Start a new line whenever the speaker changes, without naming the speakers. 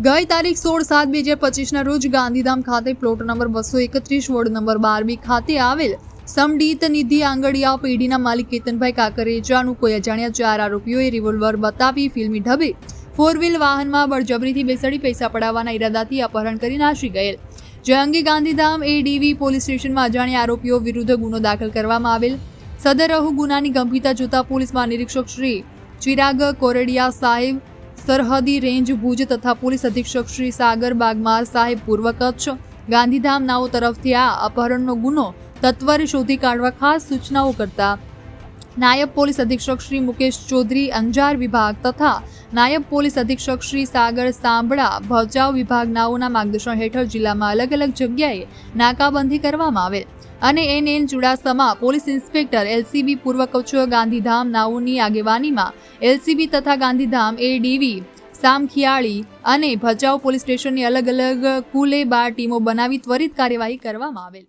ગઈ તારીખ સોળ સાત બે હજાર પચીસના રોજ ગાંધીધામ ખાતે પ્લોટ નંબર બસો એકત્રીસ વોર્ડ નંબર બાર બી ખાતે આવેલ સમડીત નિધિ આંગડિયા પેઢીના માલિક કેતનભાઈ કાકરેજાનું કોઈ અજાણ્યા ચાર આરોપીઓએ રિવોલ્વર બતાવી ફિલ્મી ઢબે ફોર વ્હીલ વાહનમાં બળજબરીથી બેસાડી પૈસા પડાવવાના ઈરાદાથી અપહરણ કરી નાસી ગયેલ. જે અંગે ગાંધીધામ એ ડીવી પોલીસ સ્ટેશનમાં અજાણ્યા આરોપીઓ વિરુદ્ધ ગુનો દાખલ કરવામાં આવેલ. સદરહુ ગુનાની ગંભીરતા જોતા પોલીસ મહાનિરીક્ષક શ્રી ચિરાગ કોરડિયા સાહેબ સરહદી રેન્જ ભુજ તથા પોલીસ અધિક્ષક શ્રી સાગર બાગમાર સાહેબ પૂર્વ કચ્છ ગાંધીધામ નાઓ તરફથી આ અપહરણનો ગુનો તત્વરે શોધી કાઢવા ખાસ સૂચનાઓ કરતા નાયબ પોલીસ અધિક્ષક શ્રી મુકેશ ચૌધરી, અંજાર વિભાગ તથા નાયબ પોલીસ અધિક્ષક શ્રી સાગર સાંભળા ભચાઉ વિભાગ નાઓના માર્ગદર્શન હેઠળ જિલ્લામાં અલગ અલગ જગ્યાએ નાકાબંધી કરવામાં આવેલ. અને N N Chudasama police inspector LCB પૂર્વ કચ્છ ગાંધીધામ નાઉની આગેવાનીમાં એલસીબી તથા ગાંધીધામ એ ડીવી, સામખિયાળી અને ભચાઉ પોલીસ સ્ટેશનની અલગ અલગ કુલે બાર ટીમો બનાવી ત્વરિત કાર્યવાહી કરવામાં આવેલ.